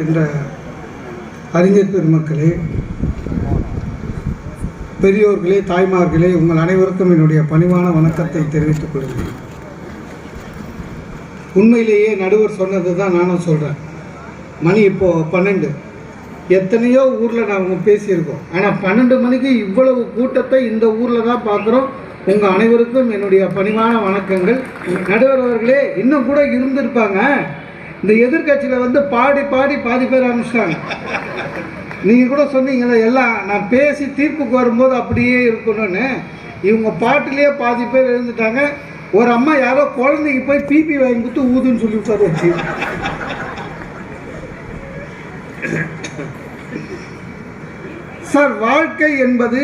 இருக்கின்ற அறிஞர் பெருமக்களே பெரியோர்களே தாய்மார்களே உங்கள் அனைவருக்கும் என்னுடைய பணிவான வணக்கத்தை தெரிவித்துக் கொள்கிறேன். உண்மையிலேயே நடுவர் சொன்னது தான் நானும் சொல்கிறேன் மணி இப்போது பன்னெண்டு. எத்தனையோ ஊரில் நாங்கள் பேசியிருக்கோம். ஆனால் பன்னெண்டு மணிக்கு இவ்வளவு கூட்டத்தை இந்த ஊரில் தான் பார்க்குறோம். உங்கள் அனைவருக்கும் என்னுடைய பணிவான வணக்கங்கள். நடுவர் அவர்களே இன்னும் கூட இருந்திருப்பாங்க. இந்த எதிர்க்கட்சியில் வந்து பாடி பாடி பாதி பேர் ஆரம்பிச்சிட்டாங்க. நீங்கள் கூட சொன்னீங்கல்ல எல்லாம் நான் பேசி தீர்ப்புக்கு வரும்போது அப்படியே இருக்கணும்னு. இவங்க பாட்டிலேயே பாதி பேர் எழுந்துட்டாங்க. ஒரு அம்மா யாரோ குழந்தைக்கு போய் பிபி வாங்கி கொடுத்து ஊதுன்னு சொல்லி உட்கார வச்சு சார் வாழ்க்கை என்பது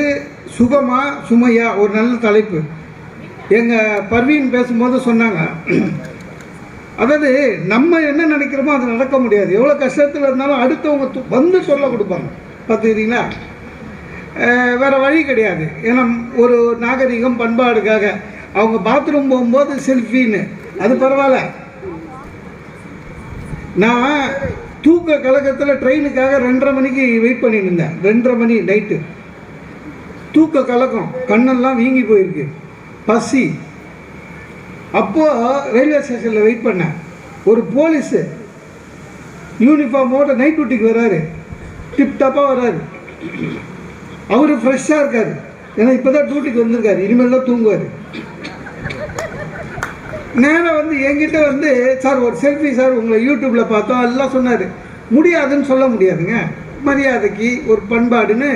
சுகமா சுமையா? ஒரு நல்ல தலைப்பு. எங்கள் பர்வீன் பேசும்போது சொன்னாங்க அதாவது நம்ம என்ன நினைக்கிறோமோ அது நடக்க முடியாது. எவ்வளோ கஷ்டத்தில் இருந்தாலும் அடுத்தவங்க வந்து சொல்ல கொடுப்பாங்க. பார்த்துக்கிறீங்களா? வேறு வழி கிடையாது. ஏன்னா ஒரு நாகரிகம் பண்பாடுக்காக அவங்க பாத்ரூம் போகும்போது செல்ஃபின்னு அது பரவாயில்ல. நான் தூக்க கலக்கத்தில் ட்ரெயினுக்காக ரெண்டரை மணிக்கு வெயிட் பண்ணிட்டு இருந்தேன். ரெண்டரை மணி நைட்டு தூக்க கலக்கம் கண்ணெல்லாம் வீங்கி போயிருக்கு. பசி. அப்போது ரயில்வே ஸ்டேஷனில் வெயிட் பண்ணேன். ஒரு போலீஸு யூனிஃபார்மோட நைட் டியூட்டிக்கு வராரு. டிப்டாப்பாக வராரு. அவர் ஃப்ரெஷ்ஷாக இருக்கார். ஏன்னா இப்போ தான் டியூட்டிக்கு வந்திருக்காரு. இனிமேல் தான் தூங்குவார். நேராக வந்து என்கிட்ட வந்து சார் ஒரு செல்ஃபி சார் உங்களை யூடியூப்பில் பார்த்தோம். எல்லாம் சொன்னார். முடியாதுன்னு சொல்ல முடியாதுங்க. மரியாதைக்கு ஒரு பண்பாடுன்னு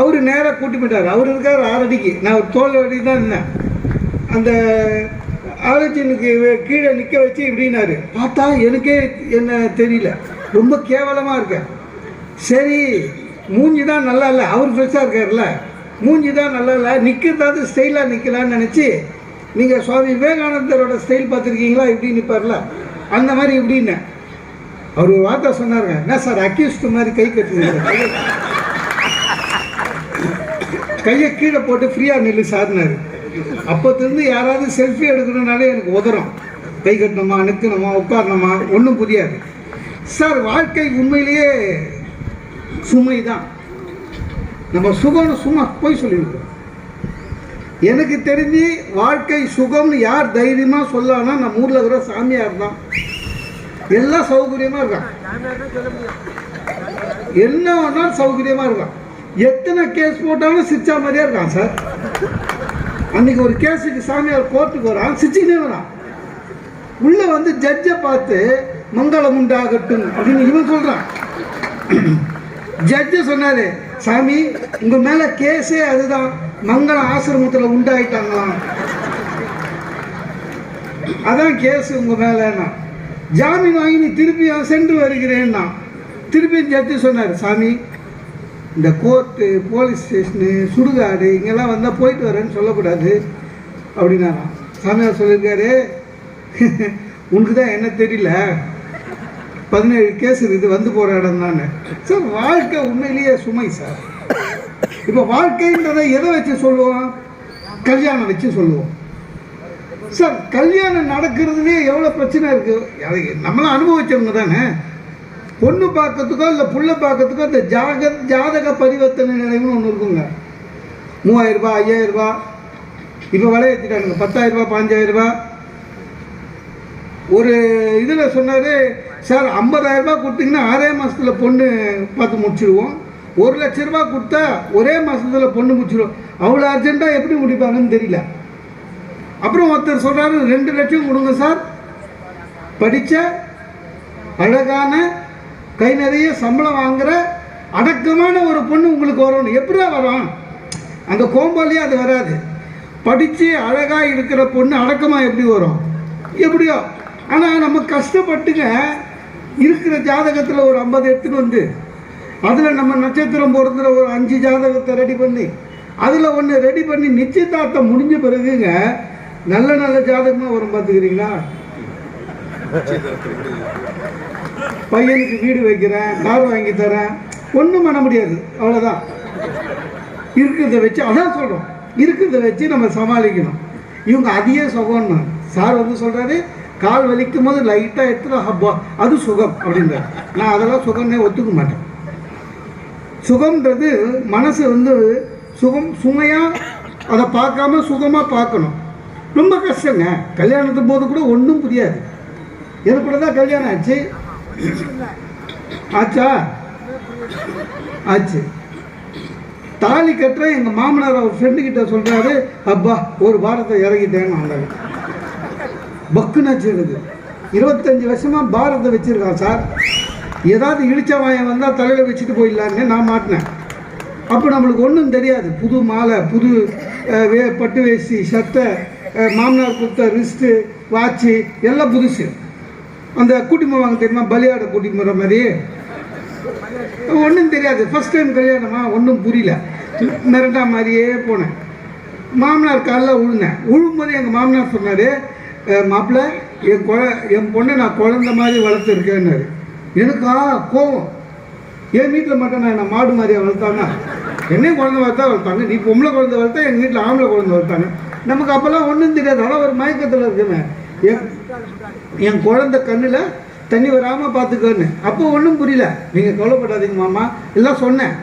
அவர் நேராக கூட்டி போயிட்டார். அவர் இருக்கார் ஆறடிக்கு. நான் ஒரு தோல் அடி தான் இருந்தேன். அந்த ஆலோசனைக்கு கீழே நிற்க வச்சு இப்படின்னாரு. பார்த்தா எனக்கே என்ன தெரியல. ரொம்ப கேவலமாக இருக்கேன். சரி மூஞ்சி தான் நல்லா இல்லை. அவர் ஃப்ரெஷ்ஷாக இருக்கார்ல மூஞ்சி தான் நல்லா இல்லை. நிற்கிறதாவது ஸ்டைலாக நிற்கலான்னு நினச்சி நீங்கள் சுவாமி விவேகானந்தரோட ஸ்டைல் பார்த்துருக்கீங்களா? இப்படி நிற்பார்ல அந்த மாதிரி இப்படின்னு. அவர் ஒரு வார்த்தை சொன்னாருங்க. என்ன சார் அக்யூஸ்ட் மாதிரி கை கட்டுறீங்க? கையை கீழே போட்டு ஃப்ரீயாக நில்லு சார்னாரு. அப்போத்திருந்து யாராவது செல்ஃபி எடுக்கணும்னாலே எனக்கு உதறும். கை கட்டணுமா நிற்கணுமா உட்காரணுமா ஒன்றும் புரியாது. சார் வாழ்க்கை உண்மையிலேயே சுமை தான் நம்ம சுகம்னு சும்மா போய் சொல்லியிருக்கோம் எனக்கு தெரிஞ்சு வாழ்க்கை சுகம்னு யார் தைரியமாக சொல்லலாம்னா நம்ம ஊரில் இருக்கிற சாமியார் தான். எல்லாம் சௌகரியமாக இருக்கான். என்ன வேணாலும் சௌகரியமாக இருக்கான். எத்தனை கேஸ் போட்டாலும் சிரிச்சா மாதிரியே இருக்கான் சார் அன்னைக்கு ஒரு கேஸுக்கு சாமியார் கோர்ட்டுக்கு வரான் சிரிச்சுக்கிட்டே வரான். உள்ள வந்து ஜட்ஜை பார்த்து மங்களம் உண்டாகட்டும் அப்படின்னு இவன் சொல்றான். ஜட்ஜு சொன்னாரு சாமி உங்க மேல கேஸே அதுதான். மங்களம் ஆசிரமத்தில் உண்டாயிட்டாங்களாம். அதான் கேஸ் உங்க மேலன்னா. ஜாமீன் வாங்கி நீ திருப்பி சென்று வருகிறேன்னா. திருப்பி ஜட்ஜு சொன்னார் சாமி இந்த கோர்ட்டு போலீஸ் ஸ்டேஷனு சுடுகாடு இங்கெல்லாம் வந்தால் போயிட்டு வரேன்னு சொல்லக்கூடாது அப்படின்னாராம். சாமியார் சொல்லியிருக்காரு உனக்கு தான் என்ன தெரியல? பதினேழு கேஸ் இருக்குது வந்து போகிற இடம் தானே சார் வாழ்க்கை உண்மையிலேயே சுமை சார். இப்போ வாழ்க்கைன்றதை எதை வச்சு சொல்லுவோம்? கல்யாணம் வச்சு சொல்லுவோம். சார் கல்யாணம் நடக்கிறதுலே எவ்வளோ பிரச்சனை இருக்குது அதை நம்மளாம் அனுபவிச்சவங்க தானே. பொண்ணு பார்க்கறதுக்கோ இல்லை புள்ள பார்க்கறதுக்கோ இந்த ஜாக ஜாதக பரிவர்த்தனை நிலையம்னு ஒன்று இருக்குங்க. மூவாயிரம் ரூபாய் ஐயாயிரம் இப்போ விலை ஏற்றிட்டானுங்க பத்தாயிரம் ரூபாய் பாஞ்சாயிரம் ரூபாய் ஒரு இதில் சொன்னார் சார் ஐம்பதாயிரம் ரூபாய் கொடுத்தீங்கன்னா ஆறே மாதத்தில் பொண்ணு பார்த்து முடிச்சிடுவோம் ஒரு லட்ச ரூபா கொடுத்தா ஒரே மாதத்தில் பொண்ணு முடிச்சிடுவோம் அவ்வளோ அர்ஜென்ட்டாக எப்படி முடிப்பாங்கன்னு தெரியல. அப்புறம் ஒருத்தர் சொல்கிறாரு ரெண்டு லட்சம் கொடுங்க சார். படித்த அழகான கை நிறைய சம்பளம் வாங்குற அடக்கமான ஒரு பொண்ணு உங்களுக்கு வரணும் எப்படியா வரும்? அந்த கோம்பாலேயே அது வராது. படித்து அழகாக இருக்கிற பொண்ணு அடக்கமாக எப்படி வரும்? எப்படியோ. ஆனால் நம்ம கஷ்டப்பட்டுங்க இருக்கிற ஜாதகத்தில் ஒரு ஐம்பது எடுத்துன்னு வந்து அதில் நம்ம நட்சத்திரம் பொறுத்துற ஒரு அஞ்சு ஜாதகத்தை ரெடி பண்ணி அதில் ஒன்று ரெடி பண்ணி நிச்சயதார்த்தம் முடிஞ்ச பிறகுங்க நல்ல நல்ல ஜாதகமாக வரும் பார்த்துக்கிறீங்களா பையனுக்கு வீடு வைக்கிறேன் கார் வாங்கி தரேன். ஒன்றும் பண்ண முடியாது. அவ்வளோதான் இருக்கிறத வச்சு அதான் சொல்கிறோம் இருக்கிறத வச்சு நம்ம சமாளிக்கணும். இவங்க அதையே சுகம்னா. சார் வந்து சொல்கிறாரு கால் வலிக்கும் போது லைட்டாக எடுத்துட்டு ஹப்பா அது சுகம் அப்படின்றார். நான் அதெல்லாம் சுகம்னே ஒத்துக்க மாட்டேன். சுகம்ன்றது மனசு வந்து சுகம் சுமையாக அதை பார்க்காம சுகமாக பார்க்கணும். ரொம்ப கஷ்டங்க. கல்யாணத்து போது கூட ஒன்றும் புரியாது. எனக்கு கூட தான் கல்யாணம் ஆச்சு. ஆச்சா? ஆச்சு. தாலி கட்டுற எங்கள் மாமனார் அவர் ஃப்ரெண்டு கிட்ட சொல்கிறாரு அப்பா ஒரு பாரத்தை இறங்கிட்டேன்னு வந்தாங்க பக்குனாச்சு எனக்கு இருபத்தஞ்சி வருஷமாக பாரத்தை வச்சுருக்கான் சார். ஏதாவது இடித்த வாயம் வந்தால் தலையில் வச்சுட்டு போயிடலான்னு நான் மாட்டினேன். அப்போ நம்மளுக்கு ஒன்றும் தெரியாது. புது மாலை புது வே பட்டு வேஷ்டி சட்டை மாமனார் கொடுத்த ரிஸ்ட்டு வாட்சு எல்லாம் புதுசு. அந்த கூட்டிமா வாங்க தெரியுமா? பலியாட கூட்டிட்டு போகிற மாதிரி. ஒன்றும் தெரியாது. ஃபஸ்ட் டைம் கல்யாணமா? ஒன்றும் புரியல. மிரட்டா மாதிரியே போனேன். மாமனார் காலில் விழுந்தேன் விழும்போது எங்கள் மாமனார் சொன்னார் மாப்பிள்ள என் குழ என் பொண்ணை நான் குழந்த மாதிரி வளர்த்துருக்கேன்னாரு. எனக்கா கோவம். என் வீட்டில் மட்டும் நான் என்ன மாடு மாதிரியாக வளர்த்தாங்க என்னையும் குழந்தை வளர்த்தா வளர்த்தாங்க நீ பொம்பளை குழந்தை வளர்த்தா எங்கள் வீட்டில் ஆம்பளை குழந்தை வளர்த்தாங்க. நமக்கு அப்போல்லாம் ஒன்றும் தெரியாது. அதான் ஒரு மயக்கத்தில் இருக்குமே. என் குழந்த குழந்தை கண்ணில் தண்ணி வராமல் பார்த்துக்கோன்னு அப்போ ஒன்றும் புரியல. நீங்கள் கவலைப்படாதீங்க மாமா. எல்லாம் சொன்னேன்.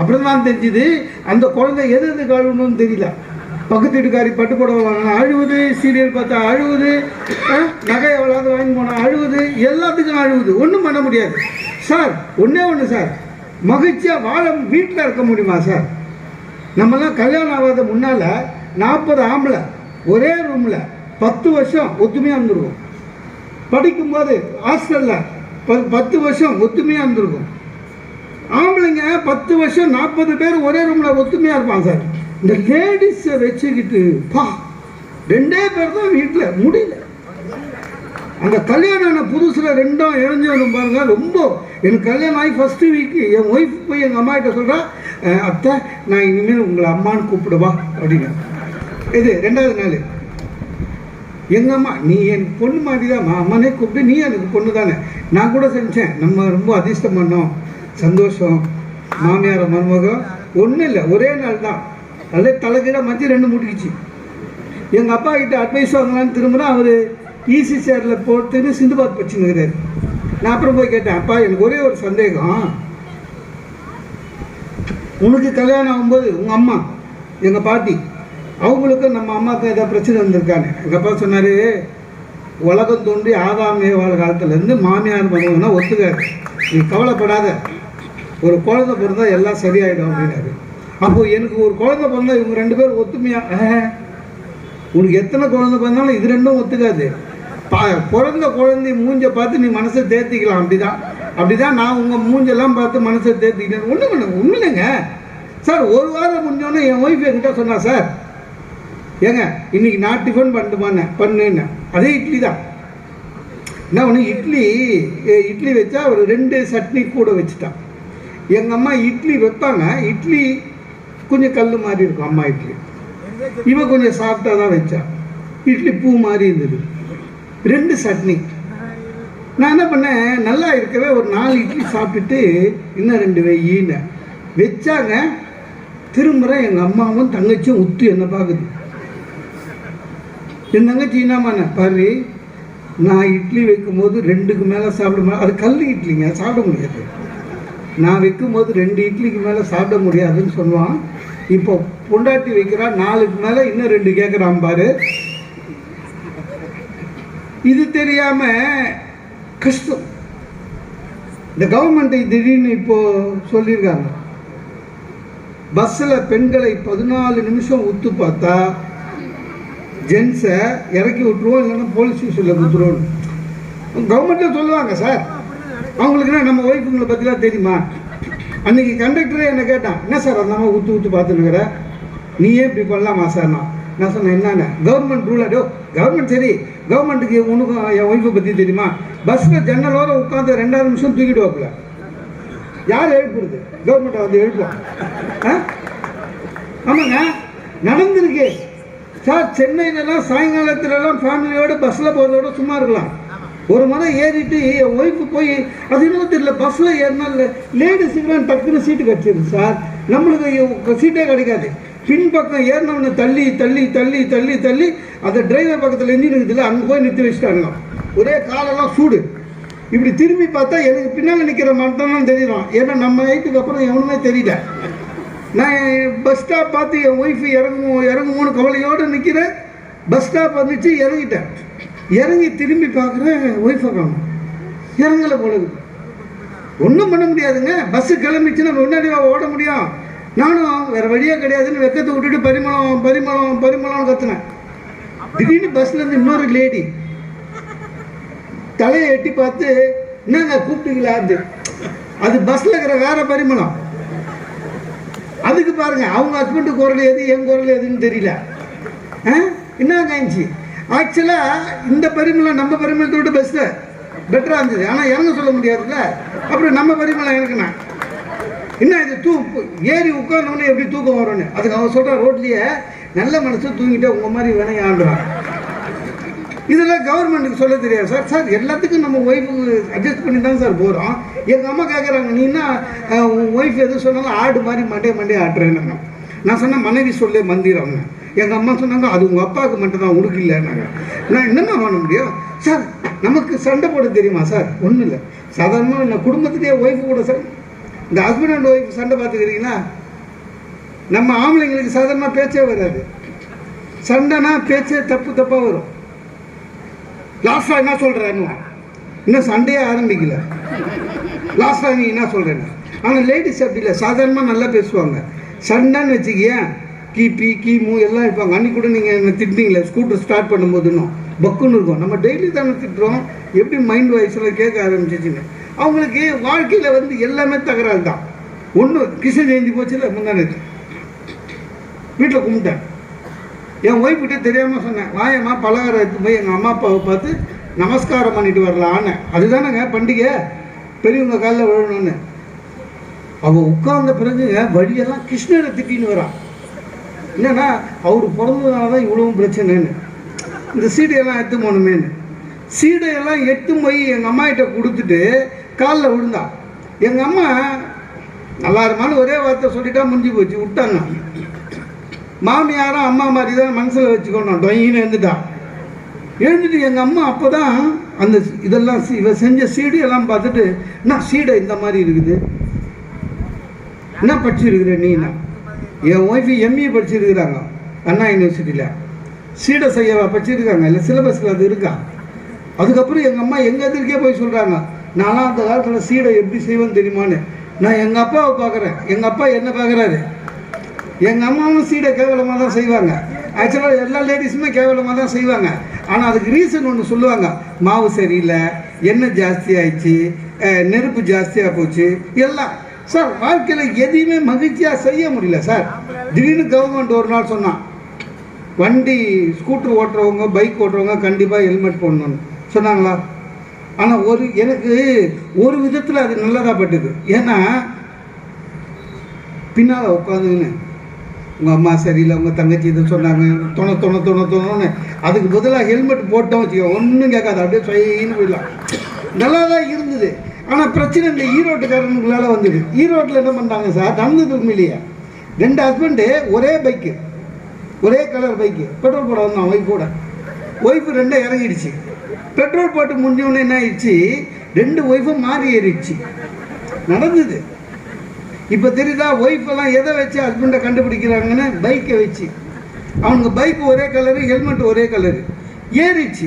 அப்புறம் தான் தெரிஞ்சுது அந்த குழந்தை எது எது கழுவணும்னு தெரியல. பக்கத்து வீட்டுக்காரி பட்டு புடவை வாங்கினா அழுவுது சீரியல் பார்த்தா அழுவுது நகை எவ்வளோது வாங்கி போனால் அழுவுது எல்லாத்துக்கும் அழுவுது. ஒன்றும் பண்ண முடியாது. சார் ஒன்றே ஒன்று சார். மகிழ்ச்சியாக வாழ வீட்டில் இருக்க முடியுமா சார்? நம்மலாம் கல்யாணம் ஆகாத முன்னால் நாற்பது ஆம்பளை ஒரே ரூமில் பத்து வருஷம் ஒத்துமையாக இருந்திருக்கும் படிக்கும்போது ஹாஸ்டலில் பத்து வருஷம் ஒத்துமையாக இருந்திருக்கும். ஆம்பளைங்க பத்து வருஷம் நாற்பது பேர் ஒரே ரூமில் ஒத்துமையாக இருப்பான் சார். இந்த லேடிஸை வச்சுக்கிட்டு பா ரெண்டே பேர் தான் வீட்டில் முடியல. அந்த கல்யாணம் ஆன புதுசில் ரெண்டும் இணைஞ்சவனும் பாருங்க ரொம்ப எனக்கு கல்யாணம் ஆகி ஃபஸ்ட்டு வீக்கு என் ஒய்ஃப் போய் எங்கள் அம்மா கிட்ட சொல்கிறா அத்தை நான் இனிமேல் உங்களை அம்மான்னு கூப்பிடுவா? அப்படின்னு. இது ரெண்டாவது நாள். எங்கள் அம்மா நீ என் பொண்ணு மாதிரி தான் அம்மனே கூப்பிட்டு நீ எனக்கு பொண்ணு தானே. நான் கூட செஞ்சேன். நம்ம ரொம்ப அதிர்ஷ்டம் பண்ணோம். சந்தோஷம். மாமியார் மருமகம் ஒன்றும் இல்லை. ஒரே நாள் தான். அதே தலைகீழ மஞ்சள் ரெண்டு முட்டிக்கிச்சு எங்கள் அப்பா கிட்ட அட்வைஸ் வாங்கலான்னு திரும்பினா அவர் ஈசி சேரில் போட்டுன்னு சிந்துபாத் படிச்சுங்கிறாரு நான் அப்புறம் போய் கேட்டேன் அப்பா எனக்கு ஒரே ஒரு சந்தேகம். உனக்கு கல்யாணம் ஆகும்போது உங்கள் அம்மா எங்கள் பாட்டி அவங்களுக்கும் நம்ம அம்மாவுக்கு ஏதாவது பிரச்சனை வந்திருக்காங்க. எங்கள் அப்பா சொன்னார் உலகம் தோன்றி ஆதாமே வாழ் காலத்துலேருந்து மாமியார் மருமகனா ஒத்துக்காரு. நீ கவலைப்படாத. ஒரு குழந்தை பிறந்தா எல்லாம் சரியாயிடும் அப்படின்னாரு. அப்போ எனக்கு ஒரு குழந்தை பிறந்தா இவங்க ரெண்டு பேரும் ஒத்துமையா? உனக்கு எத்தனை குழந்தை பிறந்தாலும் இது ரெண்டும் ஒத்துக்காது. பா பிறந்த குழந்தை மூஞ்ச பார்த்து நீ மனசை தேர்த்திக்கலாம் அப்படிதான். அப்படிதான் நான் உங்கள் மூஞ்செல்லாம் பார்த்து மனசை தேர்த்திக்கிட்டேன் ஒன்றும் பண்ண ஒன்றும் இல்லைங்க. சார் ஒரு வாரம் முடிஞ்சோன்னே என் ஒய்ஃப் என்கிட்ட சொன்னா சார் ஏங்க இன்னைக்கு நான் டிஃபன் பண்ணட்டுமாண்ணே? பண்ணுன்னு அதே இட்லி தான். என்ன ஒன்று இட்லி இட்லி வச்சா ஒரு ரெண்டு சட்னி கூட வச்சுட்டான். எங்கள் அம்மா இட்லி வைப்பாங்க. இட்லி கொஞ்சம் கல் மாதிரி இருக்கும் அம்மா இட்லி. இவன் கொஞ்சம் சாஃப்டாக தான் வச்சா இட்லி பூ மாதிரி இருந்தது. ரெண்டு சட்னி. நான் என்ன பண்ணேன் நல்லா இருக்கவே ஒரு நாலு இட்லி சாப்பிட்டுட்டு இன்னும் ரெண்டு வெயின்னு. வச்சாங்க. திரும்புகிறேன் எங்கள் அம்மாவும் தங்கச்சியும் உத்து என்ன பார்க்குது என் தங்கச்சி என்னம்மா பாரு நான் இட்லி வைக்கும்போது ரெண்டுக்கு மேலே சாப்பிட முடியாது அது கல் இட்லிங்க சாப்பிட முடியாது. நான் வைக்கும்போது ரெண்டு இட்லிக்கு மேலே சாப்பிட முடியாதுன்னு சொல்லுவான். இப்போ பொண்டாட்டி வைக்கிறா நாலுக்கு மேலே இன்னும் ரெண்டு கேட்குறான் பாரு. இது தெரியாமல் கஷ்டம் இந்த கவர்மெண்ட்டை திடீர்னு இப்போது சொல்லியிருக்காங்க. பஸ்ஸில் பெண்களை பதினாலு நிமிஷம் உத்து பார்த்தா ஜென்ஸை இறக்கி விட்டுருவோம் இல்லைன்னா போலீஸ் ஸ்டேஷனில் கொடுத்துருவோம். கவர்மெண்ட்டில் சொல்லுவாங்க சார். அவங்களுக்கு என்ன நம்ம ஒய்ஃபுங்களை பற்றிலாம் தெரியுமா? அன்னைக்கு கண்டக்டரே என்ன கேட்டான் என்ன சார் அந்த அம்மா ஊற்று ஊற்று பார்த்துனுக்குற நீயே இப்படி பண்ணலாமா சார்? நான் நான் சொன்னேன் என்னென்ன? கவர்மெண்ட் ரூல் கவர்மெண்ட் சரி கவர்மெண்ட்டுக்கு உனக்கும் என் ஒய்ஃபை பற்றி தெரியுமா? பஸ்ஸில் ஜன்னலோட உட்காந்து ரெண்டாவது நிமிஷம் தூக்கிடுவாப்புல. யார் எழுப்புறது? கவர்மெண்ட்டை வந்து எழுப்புவோம் ஆ? ஆமாங்க நடந்திருக்கு. சார் சென்னையிலலாம் சாயங்காலத்துலலாம் ஃபேமிலியோட பஸ்ஸில் போகிறதோட சும்மா இருக்கலாம். ஒரு முறை ஏறிட்டு என் ஒய்ஃபு போய் அது இன்னும் தெரியல பஸ்ஸில் ஏறினா லேடிஸுக்குலாம் டக்குன்னு சீட்டு கிடச்சிருது சார் நம்மளுக்கு சீட்டே கிடைக்காது. பின்பக்கம் ஏறினவனை தள்ளி தள்ளி தள்ளி தள்ளி தள்ளி அந்த டிரைவர் பக்கத்தில் இன்ஜின் இருக்குதுல்ல அங்கே போய் நிறுத்தி வச்சுட்டாங்க ஒரே காலெல்லாம் சூடு. இப்படி திரும்பி பார்த்தா எனக்கு பின்னால் நிற்கிற மட்டும் தான் தெரியும் ஏன்னா நம்ம வயிற்றுக்கு அப்புறம் எவனுமே தெரியல. நான் பஸ் ஸ்டாப் பார்த்து என் ஒய்ஃபு இறங்குவோம் இறங்குமோன்னு கவலையோடு நிற்கிறேன் பஸ் ஸ்டாப் வந்துச்சு இறங்கிட்டேன். இறங்கி திரும்பி பார்க்குறேன் ஒய்ஃபை காணும் இறங்கலை போலது ஒன்றும் பண்ண முடியாதுங்க. பஸ்ஸு கிளம்பிச்சுன்னா முன்னாடி ஓட முடியும். நானும் வேறு வழியே கிடையாதுன்னு வெக்கத்தை விட்டுட்டு பரிமளம் பரிமளம் பரிமளம் கத்துனேன். திடீர்னு பஸ்லேருந்து இன்னொரு லேடி தலையை எட்டி பார்த்து என்னங்க கூப்பிட்டீங்களா? அது. அது பஸ்ஸில் இருக்கிற வேற பரிமளம். அதுக்கு பாருங்க அவங்க ஹஸ்பண்டு குரல் எது என் குரல் எதுன்னு தெரியல. ஆ? என்ன காய்ச்சி ஆக்சுவலாக இந்த பரிமளம் நம்ம பரிமளத்தை விட பெஸ்ட்டு பெட்டராக இருந்தது. ஆனால் இறங்க சொல்ல முடியாதுல்ல? அப்புறம் நம்ம பரிமளம் எனக்குண்ணா என்ன இது தூ ஏறி உட்கார்ந்தோடனே எப்படி தூக்கம் வரும்னு? அதுக்கு அவன் சொல்கிற ரோட்லேயே நல்ல மனசு தூங்கிட்டே உங்கள் மாதிரி வேணா இதெல்லாம் கவர்மெண்ட்டுக்கு சொல்ல தெரியாது. சார் சார் எல்லாத்துக்கும் நம்ம ஒய்ஃபுக்கு அட்ஜஸ்ட் பண்ணி தான் சார் போகிறோம் எங்கள் அம்மா கேட்குறாங்க நீன்னா உன் ஒய்ஃப் எது சொன்னாலும் ஆடு மாதிரி மண்டே மண்டே ஆட்டுறேன்னு நான் சொன்னேன் மனைவி சொல்லே மந்திரம்னு எங்கள் அம்மா சொன்னாங்க அது உங்கள் அப்பாவுக்கு மட்டும்தான் உடுக்கு இல்லைன்னாங்க. நான் என்னம்மா பண்ண முடியும்? சார் நமக்கு சண்டை போட தெரியுமா சார்? ஒன்றும் இல்லை. சாதாரணமாக நான் குடும்பத்துலேயே ஒய்ஃபு கூட சார் இந்த ஹஸ்பண்ட் அண்ட் ஒய்ஃப் சண்டை பார்த்துக்கிறீங்களா? நம்ம ஆம்பளைங்களுக்கு சாதாரணமாக பேச்சே வராது. சண்டைனா பேச்சே தப்பு தப்பாக வரும். லாஸ்ட்டாக என்ன சொல்கிறேன்னு இன்னும் சண்டையே ஆரம்பிக்கல. லாஸ்ட்டாக நீ என்ன சொல்கிறேன்னு ஆனால் லேடிஸ் அப்படி இல்லை சாதாரணமாக நல்லா பேசுவாங்க. சண்டைன்னு வச்சுக்கியேன் கிபி கிமு எல்லாம் இருப்பாங்க அன்னைக்கு கூட நீங்கள் என்ன திட்டிங்களே ஸ்கூட்டர் ஸ்டார்ட் பண்ணும்போது இன்னும் பக்குன்னு இருக்கும். நம்ம டெய்லி தானே திட்டுறோம். எப்படி மைண்ட் வாய்ஸில் கேட்க ஆரம்பிச்சிச்சுங்க அவங்களுக்கு வாழ்க்கையில் வந்து எல்லாமே தகராறு தான். ஒன்று கிருஷ்ண ஜெயந்தி போச்சுல முந்தானது வீட்டில் கும்பிட்டேன். என் ஒய்ஃப் தெரியாமல் சொன்னேன் வாயம்மா பலகாரம் எடுத்து போய் எங்கள் அம்மா அப்பாவை பார்த்து நமஸ்காரம் பண்ணிட்டு வரலான்னு. அதுதானேங்க பண்டிகை. பெரியவங்க காலில் விழணும்னு. அவள் உட்கார்ந்த பிறகுங்க வழியெல்லாம் கிருஷ்ணரை திட்டின்னு வரான் என்னன்னா அவர் பிறந்ததுனால தான் இவ்வளவும் பிரச்சனைன்னு. இந்த சீடையெல்லாம் எடுத்து போகணுமேன்னு. சீடையெல்லாம் எடுத்து போய் எங்கள் அம்மா கிட்ட கொடுத்துட்டு காலில் விழுந்தா. எங்கள் அம்மா நல்லா இருமான்னு ஒரே வார்த்தை சொல்லிட்டா முடிஞ்சு போச்சு விட்டாங்க. மாமியாரும் அம்மா மாதிரி தான் மனசில் வச்சுக்கணும். டொயின்னு எழுந்துட்டா. எழுந்துட்டு எங்கள் அம்மா அப்போ தான் அந்த இதெல்லாம் இவ செஞ்ச சீடியெல்லாம் பார்த்துட்டு என்ன சீடை இந்த மாதிரி இருக்குது? என்ன படிச்சிருக்கிற நீனா என் ஒய்ஃபு எம்ஏ படிச்சிருக்கிறாங்க அண்ணா யூனிவர்சிட்டியில் சீடை செய்ய படிச்சிருக்காங்க இல்லை சிலபஸில் அது இருக்கா? அதுக்கப்புறம் எங்கள் அம்மா எங்கள் எதிர்க்கே போய் சொல்கிறாங்க நான்லாம் அந்த காலத்தில் சீடை எப்படி செய்வேன்னு தெரியுமான்னு? நான் எங்கள் அப்பாவை பார்க்குறேன். எங்கள் அப்பா என்ன பார்க்குறாரு? எங்கள் அம்மாவும் சீடை கேவலமாக தான் செய்வாங்க. ஆக்சுவலாக எல்லா லேடிஸுமே கேவலமாக தான் செய்வாங்க. ஆனால் அதுக்கு ரீசன் ஒன்று சொல்லுவாங்க. மாவு சரியில்லை எண்ணெய் ஜாஸ்தி ஆயிடுச்சு நெருப்பு ஜாஸ்தியாக போச்சு எல்லாம். சார் வாழ்க்கையில் எதையுமே மகிழ்ச்சியாக செய்ய முடியல சார் திடீர்னு கவர்மெண்ட் ஒரு நாள் சொன்னான் வண்டி ஸ்கூட்டர் ஓட்டுறவங்க பைக் ஓட்டுறவங்க கண்டிப்பாக ஹெல்மெட் போடணும்னு. சொன்னாங்களா? ஆனால் ஒரு எனக்கு ஒரு விதத்தில் அது நல்லதாக பட்டுது. ஏன்னா பின்னால் உட்காந்துங்கன்னு உங்கள் அம்மா சரியில்லை உங்கள் தங்கச்சி இதை சொன்னாங்க. தொண தொண தொண தொணன்னு. அதுக்கு பதிலாக ஹெல்மெட் போட்டோம் வச்சுக்கோ ஒன்றும் கேட்காது. அப்படியே சொயின்னு போயிடலாம். நல்லா தான் இருந்தது. ஆனால் பிரச்சனை இந்த ஈரோட்டுக்காரனுங்களால வந்தது. ஈரோட்டில் என்ன பண்ணுறாங்க சார்? நடந்தது உண்மையிலேயே ரெண்டு ஹஸ்பண்டு ஒரே பைக்கு ஒரே கலர் பைக்கு பெட்ரோல் போட வந்தான் ஒய்ஃபோட ஒய்ஃபு ரெண்டும் இறங்கிடுச்சு. பெட்ரோல் போட்டு முடிஞ்சோடனே என்ன ஆயிடுச்சு? ரெண்டு ஒய்ஃபும் மாறி ஏறிடுச்சு. நடந்தது. இப்போ தெரியுதா ஒய்ஃப் எல்லாம் எதை வச்சு ஹஸ்பண்டை கண்டுபிடிக்கிறாங்கன்னு? பைக்கை வச்சு. அவனுக்கு பைக் ஒரே கலரு ஹெல்மெட் ஒரே கலரு ஏறிச்சு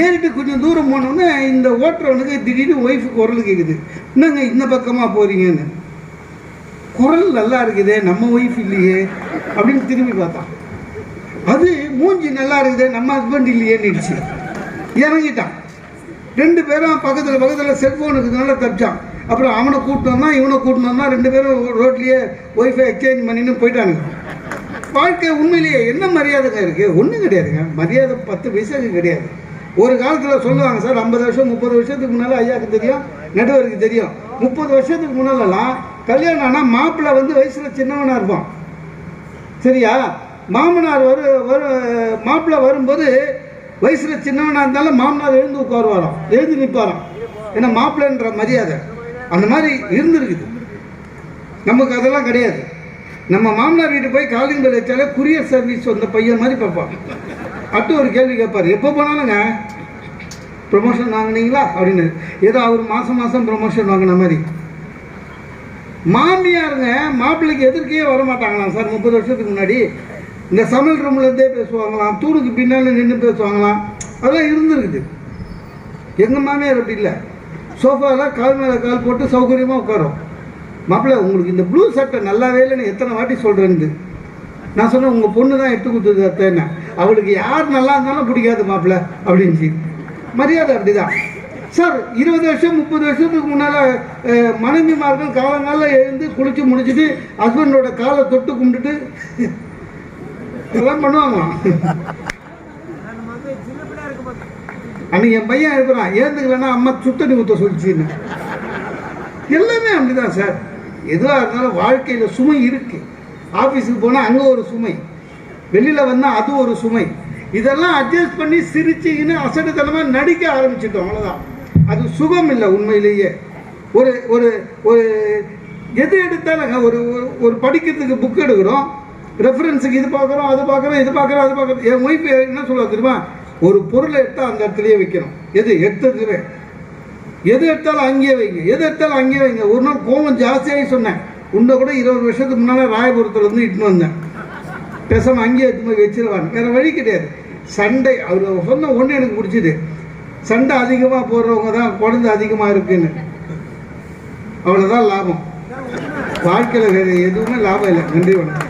ஏறிட்டு கொஞ்சம் தூரம் போனோன்னே இந்த ஓட்டுறவனுக்கு திடீர்னு ஒய்ஃபு குரல் கேட்குது என்னங்க இந்த பக்கமாக போகிறீங்கன்னு குரல் நல்லா இருக்குதே நம்ம ஒய்ஃப் இல்லையே அப்படின்னு திரும்பி பார்த்தான். அது மூஞ்சி நல்லா இருக்குதே நம்ம ஹஸ்பண்ட் இல்லையேன்னு இறங்கிட்டான். ரெண்டு பேரும் பக்கத்தில் பக்கத்தில் செல்ஃபோனுக்கு நல்லா தப்பிச்சான். அப்புறம் அவனை கூப்பிட்டு வந்தான் இவனை கூப்பிட்டு வந்தான் ரெண்டு பேரும் ரோட்லேயே ஒய்ஃபை எக்ஸ்சேஞ்ச் பண்ணின்னு போயிட்டானுங்க. வாழ்க்கை உண்மையிலேயே என்ன மரியாதைங்க இருக்குது ஒன்றும் கிடையாதுங்க. மரியாதை பத்து பைசாக்கு கிடையாது. ஒரு காலத்தில் சொல்லுவாங்க சார் ஐம்பது வருஷம் முப்பது வருஷத்துக்கு முன்னால் ஐயாவுக்கு தெரியும் நடுவருக்கு தெரியும். முப்பது வருஷத்துக்கு முன்னாலெல்லாம் கல்யாணம் ஆனால் மாப்பிள்ளை வந்து வயசில் சின்னவனாக இருப்பான். சரியா? மாமனார் வரு வரு மாப்பிள்ளை வரும்போது வயசில் சின்னவனாக இருந்தாலும் மாமனார் எழுந்து உட்காருவாராம். எழுந்து நிற்பாராம். ஏன்னா மாப்பிள்ளைன்ற மரியாதை. அந்த மாதிரி இருந்திருக்குது. நமக்கு அதெல்லாம் கிடையாது. நம்ம மாமனார் வீட்டு போய் காலிங் பெல் வச்சாலே குரியர் சர்வீஸ் வந்த பையன் மாதிரி பார்ப்பான். அட்டு ஒரு கேள்வி கேட்பார் எப்போ போனாலுங்க? ப்ரொமோஷன் வாங்கினீங்களா? அப்படின்னு. ஏதோ அவர் மாதம் மாதம் ப்ரொமோஷன் வாங்கின மாதிரி. மாமியாருங்க மாப்பிள்ளைக்கு எதிர்க்கே வர மாட்டாங்களாம் சார் முப்பது வருஷத்துக்கு முன்னாடி. இந்த சமையல் ரூம்லேருந்தே பேசுவாங்களாம் தூணுக்கு பின்னால் நின்று பேசுவாங்களாம். அதெல்லாம் இருந்திருக்குது. எங்கள் மாமியார் அப்படி இல்லை. சோஃபாவில் கால் மேலே கால் போட்டு சௌகரியமாக உட்காரும். மாப்பிள்ளை உங்களுக்கு இந்த ப்ளூ சட்டை நல்லாவே இல்லைன்னு எத்தனை வாட்டி சொல்கிறேன்னு நான் சொன்னேன் உங்கள் பொண்ணு தான் எட்டு குத்துது அத்தைன்னு அவளுக்கு யார் நல்லா இருந்தாலும் பிடிக்காது மாப்பிள்ளை அப்படின்ச்சு மரியாதை அப்படிதான். சார் இருபது வருஷம் முப்பது வருஷத்துக்கு முன்னால் மனைவிமார்கள் காலங்காலம் எழுந்து குளித்து முடிச்சுட்டு ஹஸ்பண்டோட காலை தொட்டு கும்பிட்டுட்டு இதெல்லாம் பண்ணுவாங்களாம்? அன்னைக்கு என் பையன் இருக்கிறான் ஏந்துக்கலன்னா அம்மா சுத்தண்ணி ஊற்ற சொல்லிச்சுன்னு. எல்லாமே அப்படிதான் சார். எதுவாக இருந்தாலும் வாழ்க்கையில் சுமை இருக்கு. ஆஃபீஸுக்கு போனால் அங்கே ஒரு சுமை வெளியில் வந்தால் அது ஒரு சுமை. இதெல்லாம் அட்ஜஸ்ட் பண்ணி சிரிச்சிக்கின்னு அசட்டுத்தனமாக நடிக்க ஆரம்பிச்சிட்டோம் அவ்வளோதான் அது சுகம் இல்லை உண்மையிலேயே. ஒரு ஒரு ஒரு எது எடுத்தாலும் ஒரு ஒரு- ஒரு படிக்கிறதுக்கு புக் எடுக்கிறோம். ரெஃபரன்ஸுக்கு இது பார்க்குறோம் அது பார்க்குறோம் இது பார்க்குறோம் அது பார்க்குறோம். என் ஒய்ஃப் என்ன சொல்லுவா தெரியுமா? ஒரு பொருளை எடுத்தால் அந்த இடத்துலயே வைக்கணும். எது எடுத்ததுவே. எது எடுத்தாலும் அங்கேயே வைங்க. எது எடுத்தாலும் அங்கேயே வைங்க. ஒரு நாள் கோவம் ஜாஸ்தியாகி சொன்னேன். உன்னை கூட இருபது வருஷத்துக்கு முன்னால் ராயபுரத்தில் இருந்து இட்டுன்னு வந்தேன். பேசாமல் அங்கேயே எடுத்து போய் வச்சிருவாங்க வேறு வழி கிடையாது. சண்டை. அவர் சொன்ன ஒன்று எனக்கு பிடிச்சிது. சண்டை அதிகமாக போடுறவங்க தான் குழந்தை அதிகமாக இருக்குன்னு. அவ்வளோதான் லாபம். வாழ்க்கையில் வேறு எதுவுமே லாபம் இல்லை. நன்றி வணக்கம்.